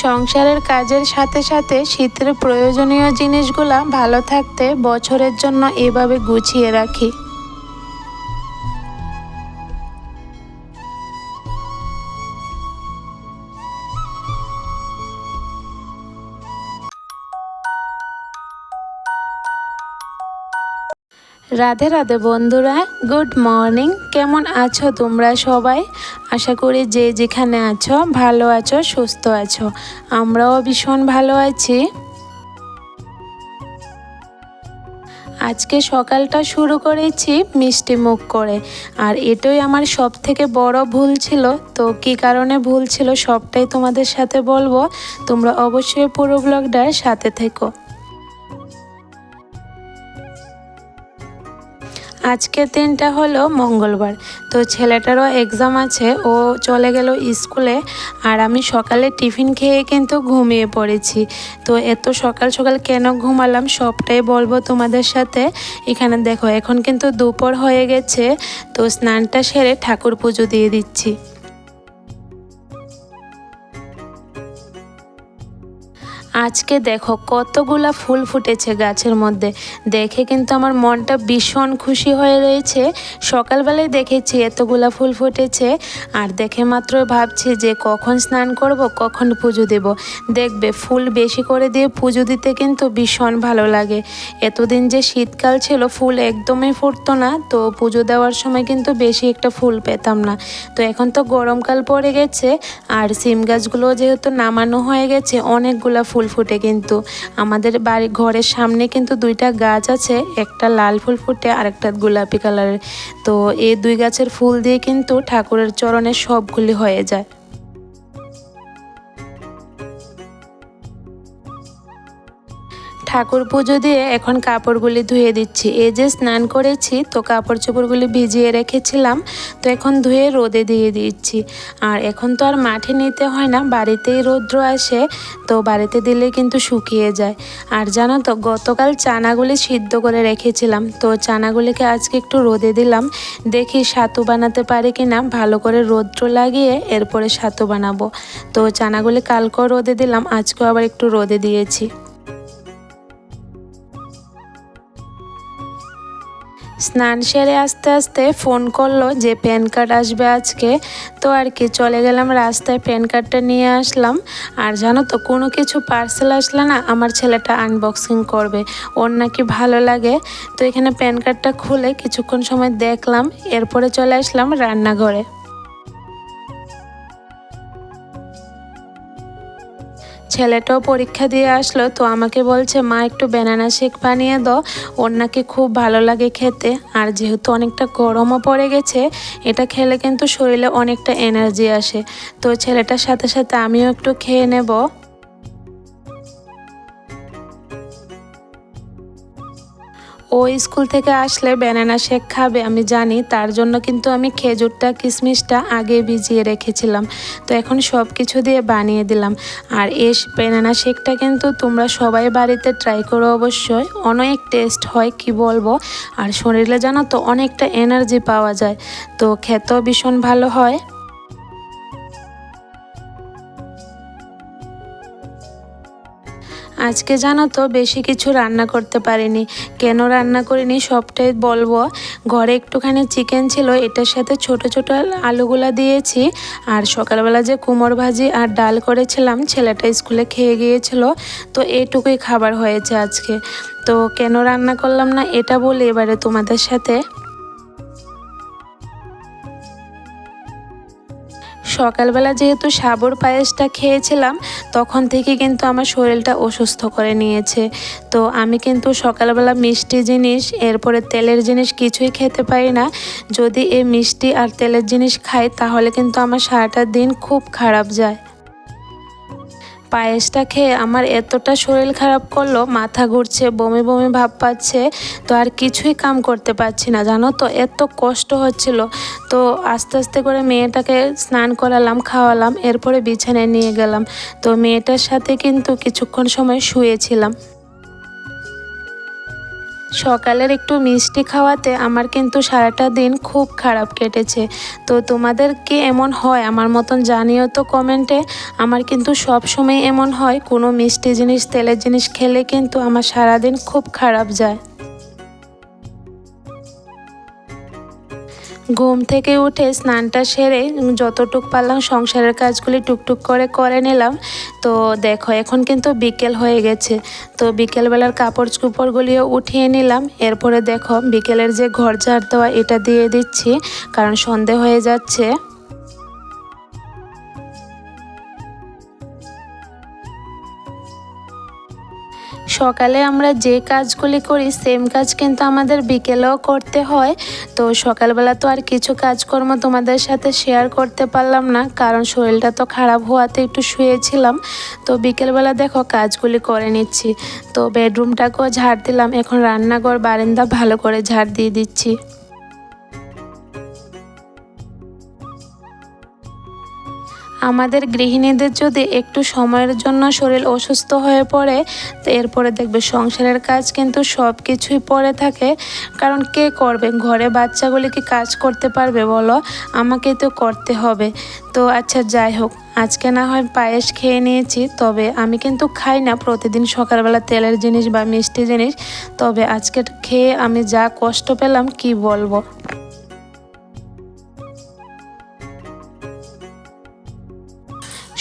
সংসারের কাজের সাথে সাথে শীতের প্রয়োজনীয় জিনিসগুলা ভালো থাকতে বছরের জন্য এভাবে গুছিয়ে রাখি। রাধে রাধে বন্ধুরা গুড মর্নিং কেমন আছো তোমরা সবাই? আশা করি যে যেখানে আছো, ভালো আছো, সুস্থ আছো। আমরাও ভীষণ ভালো আছি। আজকে সকালটা শুরু করেছি মিষ্টি মুখ করে। আর এটাই আমার সব থেকে বড় ভুল ছিল। তো কি কারণে ভুল ছিল সবটাই তোমাদের সাথে বলব। তোমরা অবশ্যই পুরো ব্লগটার সাথে থেকো। আজকের দিনটা হলো মঙ্গলবার। তো ছেলেটারও এক্সাম আছে, ও চলে গেল স্কুলে আর আমি সকালে টিফিন খেয়ে কিন্তু ঘুমিয়ে পড়েছি। তো এত সকাল সকাল কেন ঘুমালাম সবটাই বলব তোমাদের সাথে। এখানে দেখো, এখন কিন্তু দুপুর হয়ে গেছে, তো স্নানটা সেরে ঠাকুর পুজো দিয়ে দিচ্ছি। আজকে দেখো কতগুলা ফুল ফুটেছে গাছের মধ্যে। দেখে কিন্তু আমার মনটা ভীষণ খুশি হয়ে রয়েছে। সকালবেলায় দেখেছি এতগুলা ফুল ফুটেছে। আর দেখে মাত্র ভাবছি যে কখন স্নান করব, কখন পুজো দেব। দেখবে ফুল বেশি করে দিয়ে পুজো দিতে কিন্তু ভীষণ ভালো লাগে। এতদিন যে শীতকাল ছিল, ফুল একদমই ফুটতো না। তো পুজো দেওয়ার সময় কিন্তু বেশি একটা ফুল পেতাম না। তো এখন তো গরমকাল পড়ে গেছে। আর সিম গাছগুলো যেহেতু নামানো হয়ে গেছে, অনেকগুলা ফুল ফুটে কিন্তু আমাদের বাড়ি ঘরের সামনে কিন্তু দুইটা গাছ আছে, একটা লাল ফুল ফুটে আর একটা গোলাপি কালারের। তো এই দুই গাছের ফুল দিয়ে কিন্তু ঠাকুরের চরণে সবগুলি হয়ে যায়। ঠাকুর পুজো দিয়ে এখন কাপড়গুলি ধুয়ে দিচ্ছি। এই যে স্নান করেছি, তো কাপড় চোপড়গুলি ভিজিয়ে রেখেছিলাম, তো এখন ধুয়ে রোদে দিয়ে দিচ্ছি। আর এখন তো আর মাঠে নিতে হয় না, বাড়িতেই রৌদ্র আসে, তো বাড়িতে দিলে কিন্তু শুকিয়ে যায়। আর জানো তো, গতকাল চানাগুলি সিদ্ধ করে রেখেছিলাম, তো চানাগুলিকে আজকে একটু রোদে দিলাম, দেখি সাতু বানাতে পারি কি না ভালো করে রৌদ্র লাগিয়ে এরপরে সাতু বানাবো। তো চানাগুলি কালকেও রোদে দিলাম, আজকেও আবার একটু রোদে দিয়েছি। স্নান সেরে আস্তে আস্তে ফোন করল যে প্যান কার্ড আসবে আজকে। তো আর কি, চলে গেলাম রাস্তায়, প্যান কার্ডটা নিয়ে আসলাম। আর জানো তো, কোনো কিছু পার্সেল আসলে না আমার ছেলেটা আনবক্সিং করবে, ওর নাকি ভালো লাগে। তো এখানে প্যান কার্ডটা খুলে কিছুক্ষণ সময় দেখলাম, এরপরে চলে আসলাম রান্নাঘরে। ছেলেটাও পরীক্ষা দিয়ে আসলো, তো আমাকে বলছে, মা, একটু ব্যানানা শেক বানিয়ে দাও, ওর নাকি খুব ভালো লাগে খেতে। আর যেহেতু অনেকটা গরমও পড়ে গেছে, এটা খেলে কিন্তু শরীরে অনেকটা এনার্জি আসে। তো ছেলেটার সাথে সাথে আমিও একটু খেয়ে নেব। ও স্কুল থেকে আসলে ব্যানানা শেক খাবে, আমি জানি। তার জন্য কিন্তু আমি খেজুরটা, কিশমিশটা আগে ভিজিয়ে রেখেছিলাম। তো এখন সব কিছু দিয়ে বানিয়ে দিলাম। আর এই ব্যানানা শেকটা কিন্তু তোমরা সবাই বাড়িতে ট্রাই করো অবশ্যই। অনেক টেস্ট হয়, কি বলব? আর শরীরে জানো তো, অনেকটা এনার্জি পাওয়া যায়। তো খেতেও ভীষণ ভালো হয়। আজকে জানো তো, বেশি কিছু রান্না করতে পারিনি। কেন রান্না করিনি সবটাই বলব। ঘরে একটুখানি চিকেন ছিল, এটার সাথে ছোট ছোট আলুগুলা দিয়েছি। আর সকালবেলা যে কুমড় ভাজি আর ডাল করেছিলাম, ছেলেটা স্কুলে খেয়ে গিয়েছিল, তো এইটুকুই খাবার হয়েছে আজকে। তো কেন রান্না করলাম না, এটা বলি এবারে তোমাদের সাথে। সকালবেলা যেহেতু সাবর পায়েসটা খেয়েছিলাম, তখন থেকে কিন্তু আমার শরীরটা অসুস্থ করে নিয়েছে। তো আমি কিন্তু সকালবেলা মিষ্টি জিনিস, এরপরে তেলের জিনিস কিছুই খেতে পারি না। যদি এই মিষ্টি আর তেলের জিনিস খাই, তাহলে কিন্তু আমার সারাটা দিন খুব খারাপ যায়। পায়েসটা খেয়ে আমার এতটা শরীর খারাপ করল, মাথা ঘুরছে, বমি বমি ভাব পাচ্ছে, তো আর কিছুই কাম করতে পারছি না, জানো তো? এত কষ্ট হচ্ছিল। তো আস্তে আস্তে করে মেয়েটাকে স্নান করালাম, খাওয়ালাম, এরপরে বিছানায় নিয়ে গেলাম। তো মেয়েটার সাথে কিন্তু কিছুক্ষণ সময় শুয়েছিলাম। সকালের একটু মিষ্টি খাওয়াতে আমার কিন্তু সারাটা দিন খুব খারাপ কেটেছে। তো তোমাদের কি এমন হয়? আমার মতন জানিও তো কমেন্টে। আমার কিন্তু সব সময় এমন হয়, কোনো মিষ্টি জিনিস, তেলের জিনিস খেলে কিন্তু আমার সারাদিন খুব খারাপ যায়। ঘুম থেকে উঠে স্নানটা সেরে যতটুক পারলাম সংসারের কাজগুলি টুকটুক করে করে নিলাম। তো দেখো, এখন কিন্তু বিকেল হয়ে গেছে। তো বিকেলবেলার কাপড় চুপড়গুলিও উঠিয়ে নিলাম। এরপরে দেখো, বিকেলের যে ঘর ঝাড় দেওয়া, এটা দিয়ে দিচ্ছি, কারণ সন্ধে হয়ে যাচ্ছে। সকালে আমরা যে কাজগুলি করি সেম কাজ কিন্তু আমাদের বিকেলেও করতে হয়। তো সকালবেলা তো আর কিছু কাজকর্ম তোমাদের সাথে শেয়ার করতে পারলাম না, কারণ শরীরটা তো খারাপ হওয়াতে একটু শুয়েছিলাম। তো বিকেলবেলা দেখো কাজগুলি করে নিচ্ছি। তো বেডরুমটাকেও ঝাড় দিলাম, এখন রান্নাঘর, বারান্দা ভালো করে ঝাড় দিয়ে দিচ্ছি। আমাদের গৃহিণীদের যদি একটু সময়ের জন্য শরীর অসুস্থ হয়ে পড়ে, তো এরপরে দেখবে সংসারের কাজ কিন্তু সব কিছুই পড়ে থাকে। কারণ কে করবে? ঘরে বাচ্চাগুলি কি কাজ করতে পারবে বলো? আমাকে তো করতে হবে। তো আচ্ছা যাই হোক, আজকে না হয় পায়েস খেয়ে নিয়েছি, তবে আমি কিন্তু খাই না। প্রতিদিন সকালবেলা তেলের জিনিস বা মিষ্টি জিনিস। তবে আজকে খেয়ে আমি যা কষ্ট পেলাম, কি বলব?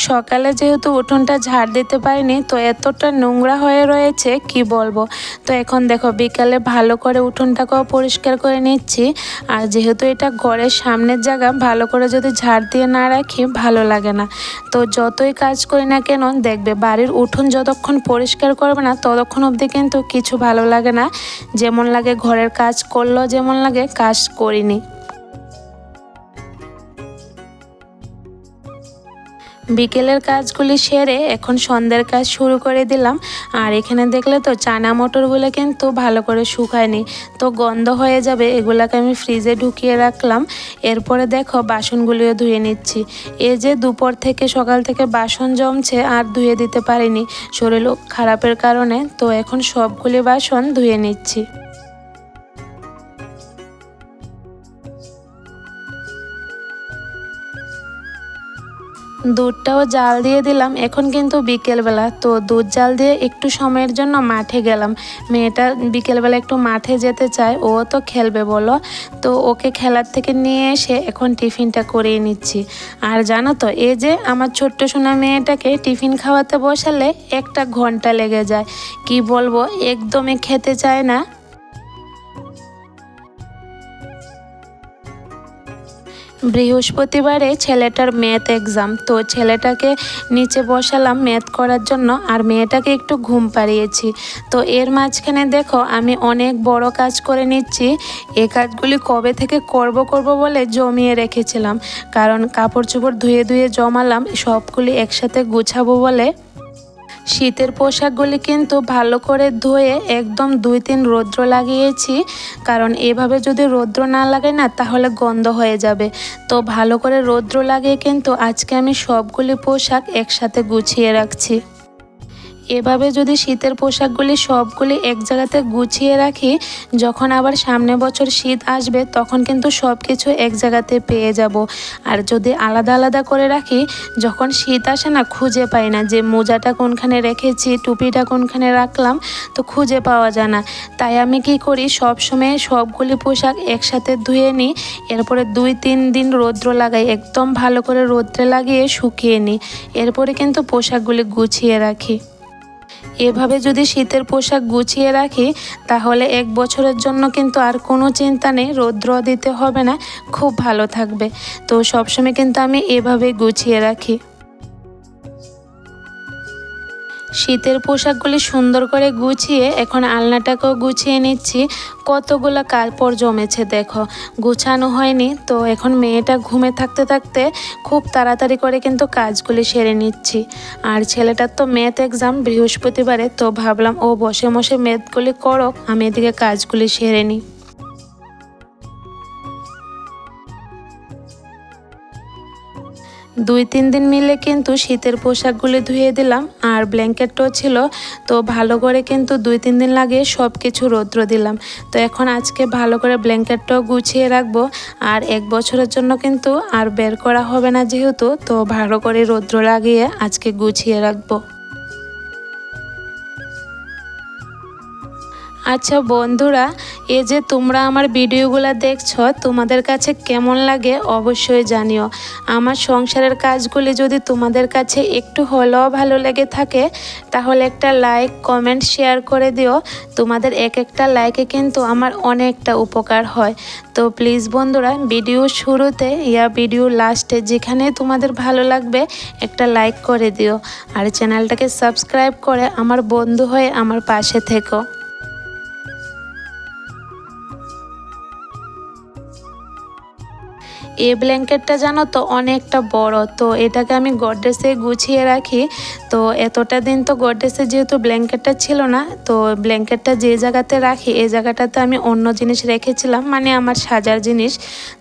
সকালে যেহেতু উঠোনটা ঝাড় দিতে পারিনি, তো এতটা নোংরা হয়ে রয়েছে, কি বলব? তো এখন দেখো, বিকালে ভালো করে উঠোনটাকেও পরিষ্কার করে নিচ্ছি। আর যেহেতু এটা ঘরের সামনের জায়গা, ভালো করে যদি ঝাড় দিয়ে না রাখি, ভালো লাগে না। তো যতই কাজ করি না কেন, দেখবে বাড়ির উঠোন যতক্ষণ পরিষ্কার করবে না, ততক্ষণ অবধি কিন্তু কিছু ভালো লাগে না। যেমন লাগে ঘরের কাজ করলেও যেমন লাগে, কাজ করিনি। বিকেলের কাজগুলি সেরে এখন সন্ধ্যের কাজ শুরু করে দিলাম। আর এখানে দেখলে তো চানা মটরগুলো কিন্তু ভালো করে শুকায়নি। তো গন্ধ হয়ে যাবে, এগুলাকে আমি ফ্রিজে ঢুকিয়ে রাখলাম। এরপরে দেখো বাসনগুলিও ধুয়ে নিচ্ছি। এই যে দুপুর থেকে সকাল থেকে বাসন জমছে, আর ধুয়ে দিতে পারিনি। শরীর খারাপের কারণে, তো এখন সবগুলি বাসন ধুয়ে নিচ্ছি। দুধটাও জাল দিয়ে দিলাম। এখন কিন্তু বিকেলবেলা, তো দুধ জাল দিয়ে একটু সময়ের জন্য মাঠে গেলাম। মেয়েটা বিকেলবেলা একটু মাঠে যেতে চায়, ও তো খেলবে বলো। তো ওকে খেলার থেকে নিয়ে এসে এখন টিফিনটা করিয়ে নিচ্ছি। আর জানো তো, এই যে আমার ছোট্ট সোনা মেয়েটাকে টিফিন খাওয়াতে বসালে একটা ঘণ্টা লেগে যায়। কি বলব, একদমই খেতে চায় না। বৃহস্পতিবারে ছেলেটার ম্যাথ এক্সাম তো ছেলেটাকে নিচে বসালাম ম্যাথ করার জন্য আর মেয়েটাকে একটু ঘুম পাড়িয়েছি। তো এর মাঝখানে দেখো আমি অনেক বড় কাজ করে নিচ্ছি। এ কাজগুলি কবে থেকে করব করব বলে জমিয়ে রেখেছিলাম। কারণ কাপড় চোপড় ধুয়ে ধুয়ে জমালাম, সবগুলি একসাথে গুছাবো বলে শীতের পোশাকগুলি কিন্তু ভালো করে ধুয়ে একদম দুই তিন রৌদ্র লাগিয়েছি। কারণ এভাবে যদি রৌদ্র না লাগে না, তাহলে গন্ধ হয়ে যাবে। তো ভালো করে রৌদ্র লাগিয়ে কিন্তু আজকে আমি সবগুলি পোশাক একসাথে গুছিয়ে রাখছি। এভাবে যদি শীতের পোশাকগুলি সবগুলি এক জায়গাতে গুছিয়ে রাখি, যখন আবার সামনে বছর শীত আসবে, তখন কিন্তু সব কিছু এক জায়গাতে পেয়ে যাব। আর যদি আলাদা আলাদা করে রাখি, যখন শীত আসে না, খুঁজে পাই না যে মোজাটা কোনখানে রেখেছি, টুপিটা কোনখানে রাখলাম, তো খুঁজে পাওয়া যায় না। তাই আমি কি করি সব সময় সবগুলি পোশাক একসাথে ধুয়ে নিই, এরপরে দুই তিন দিন রৌদ্র লাগাই, একদম ভালো করে রৌদ্রে লাগিয়ে শুকিয়ে নিই। এরপরে কিন্তু পোশাকগুলি গুছিয়ে রাখি। এভাবে যদি শীতের পোশাক গুছিয়ে রাখি, তাহলে এক বছরের জন্য কিন্তু আর কোনো চিন্তা নেই, রৌদ্র দিতে হবে না, খুব ভালো থাকবে। তো সবসময় কিন্তু আমি এভাবে গুছিয়ে রাখি। শীতের পোশাকগুলি সুন্দর করে গুছিয়ে এখন আলনাটাকেও গুছিয়ে নিচ্ছি। কতগুলো কাপড় জমেছে দেখো। গুছানো হয়নি, তো এখন মেয়েটা ঘুমে থাকতে থাকতে খুব তাড়াতাড়ি করে কিন্তু কাজগুলি সেরে নিচ্ছি। আর ছেলেটার তো ম্যাথ এক্সাম বৃহস্পতিবারে, তো ভাবলাম ও বসে বসে ম্যাথগুলি করক, আমি এদিকে কাজগুলি সেরে নিই। দুই তিন দিন মিলে কিন্তু শীতের পোশাকগুলি ধুয়ে দিলাম আর ব্ল্যাঙ্কেটটাও ছিল। তো ভালো করে কিন্তু দুই তিন দিন লাগে সব কিছু রৌদ্র দিলাম। তো এখন আজকে ভালো করে ব্ল্যাঙ্কেটটাও গুছিয়ে রাখব। আর এক বছরের জন্য কিন্তু আর বের করা হবে না যেহেতু, তো ভালো করে রৌদ্র লাগিয়ে আজকে গুছিয়ে রাখব। আচ্ছা বন্ধুরা, এ যে তোমরা আমার ভিডিওগুলো দেখছ, তোমাদের কাছে কেমন লাগে অবশ্যই জানিও। আমার সংসারের কাজগুলি যদি তোমাদের কাছে একটু হলেও ভালো লেগে থাকে, তাহলে একটা লাইক, কমেন্ট, শেয়ার করে দিও। তোমাদের এক একটা লাইকে কিন্তু আমার অনেকটা উপকার হয়। তো প্লিজ বন্ধুরা, ভিডিও শুরুতে ইয়া ভিডিও লাস্টে যেখানে তোমাদের ভালো লাগবে, একটা লাইক করে দিও। আর চ্যানেলটাকে সাবস্ক্রাইব করে আমার বন্ধু হয়ে আমার পাশে থেকো। এই ব্ল্যাঙ্কেটটা জানো তো অনেকটা বড়, তো এটাকে আমি গডরেসে গুছিয়ে রাখি। তো এতটা দিন তো গডরেসে যেহেতু ব্ল্যাঙ্কেটটা ছিল না, তো ব্ল্যাঙ্কেটটা যে জায়গাতে রাখি, এই জায়গাটাতে আমি অন্য জিনিস রেখেছিলাম মানে আমার সাজার জিনিস।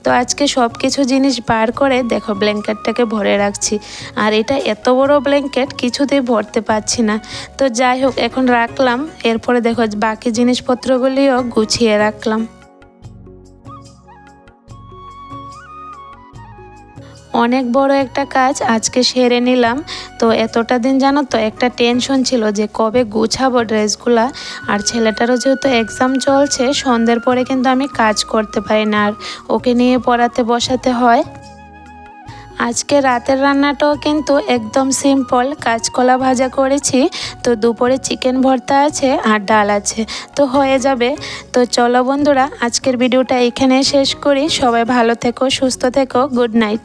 তো আজকে সব কিছু জিনিস বার করে দেখো ব্ল্যাঙ্কেটটাকে ভরে রাখছি। আর এটা এত বড় ব্ল্যাঙ্কেট, কিছুতেই ভরতে পারছি না। তো যাই হোক, এখন রাখলাম, এরপরে দেখো বাকি জিনিসপত্রগুলিও গুছিয়ে রাখলাম। অনেক বড় একটা কাজ আজকে সেরে নিলাম। তো এতটা দিন জানো তো, একটা টেনশন ছিল যে কবে গুছাবো ড্রেসগুলা। আর ছেলেটারও যেহেতু এক্সাম চলছে, সন্ধ্যের পরে কিন্তু আমি কাজ করতে পারি না। আর ওকে নিয়ে পড়াতে বসাতে হয়। আজকে রাতের রান্নাটাও কিন্তু একদম সিম্পল কাঁচকলা ভাজা করেছি, তো দুপুরে চিকেন ভর্তা আছে আর ডাল আছে। তো হয়ে যাবে। তো চলো বন্ধুরা, আজকের ভিডিওটা এখানে শেষ করি। সবাই ভালো থেকো, সুস্থ থেকো গুড নাইট